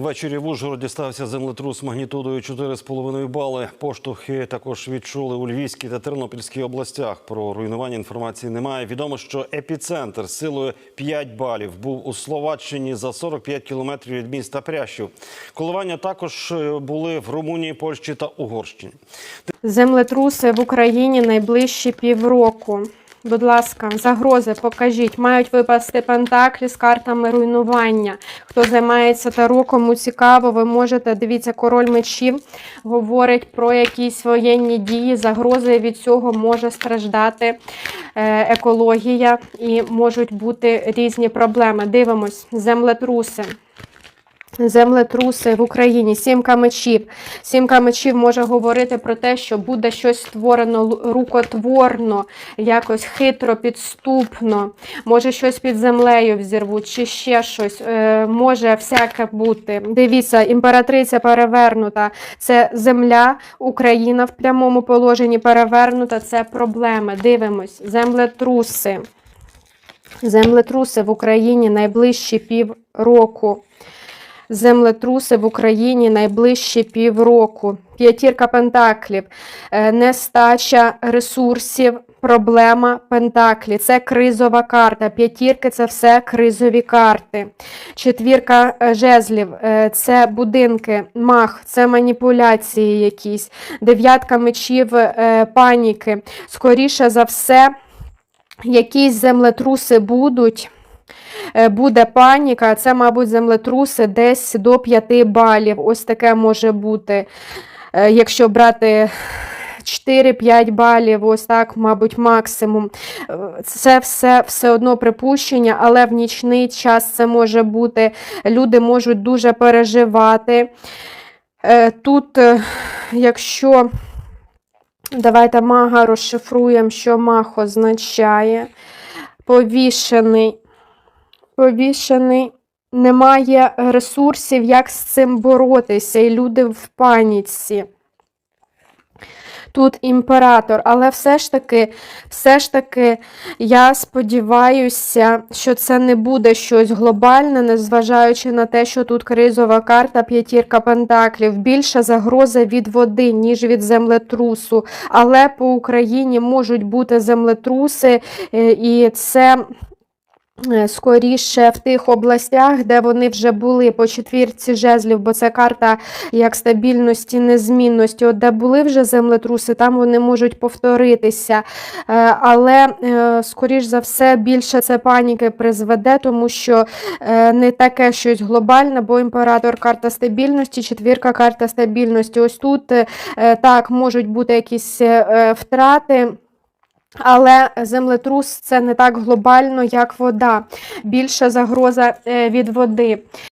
Ввечері в Ужгороді стався землетрус магнітудою 4,5 бали. Поштовхи також відчули у Львівській та Тернопільській областях. Про руйнування інформації немає. Відомо, що епіцентр силою 5 балів був у Словаччині за 45 кілометрів від міста Прящів. Коливання також е, були в Румунії, Польщі та Угорщині. Землетруси в Україні найближчі півроку. Будь ласка, загрози покажіть. Мають випасти пентаклі з картами руйнування. Хто займається таро, кому цікаво, ви можете. Дивіться, король мечів говорить про якісь воєнні дії. Загрози від цього може страждати е, екологія і можуть бути різні проблеми. Дивимось, землетруси. Землетруси в Україні, сімка мечів. Сімка мечів може говорити про те, що буде щось створено рукотворно, якось хитро, підступно, може щось під землею взірвуть, чи ще щось. Е, може всяке бути. Дивіться, імператриця перевернута. Це земля, Україна в прямому положенні перевернута. Це проблеми. Дивимось. Землетруси. Землетруси в Україні найближчі півроку. Землетруси в Україні найближчі півроку. П'ятірка пентаклів, Е, нестача ресурсів, проблема пентаклі. Це кризова карта. П'ятірки це все кризові карти. Четвірка е, жезлів е, це будинки, мах, це маніпуляції якісь. Дев'ятка мечів, паніки. Скоріше за все, якісь землетруси будуть. Е, Буде паніка, це, мабуть, землетруси десь до 5 балів. Ось таке може бути. Е, Якщо брати 4-5 балів, ось так, мабуть, максимум. Е, Це все, все одно припущення, але в нічний час це може бути. Люди можуть дуже переживати. Тут, якщо давайте мага розшифруємо, що маг означає. Повішений повішений, немає ресурсів, як з цим боротися, і люди в паніці. Тут імператор, але все ж таки, все ж таки, я сподіваюся, що це не буде щось глобальне, незважаючи на те, що тут кризова карта, п'ятірка пентаклів, більша загроза від води, ніж від землетрусу. Але по Україні можуть бути землетруси, е, і це скоріше в тих областях, де вони вже були по четвірці жезлів, бо це карта як стабільності, незмінності. От де були вже землетруси, там вони можуть повторитися. Е, Але, е, скоріш за все, більше це паніки призведе, тому що е, не таке щось глобальне, бо імператор карта стабільності, четвірка карта стабільності. Ось тут е, е, так можуть бути якісь е, е, втрати. Але землетрус це не так глобально, як вода. Більша загроза е, від води.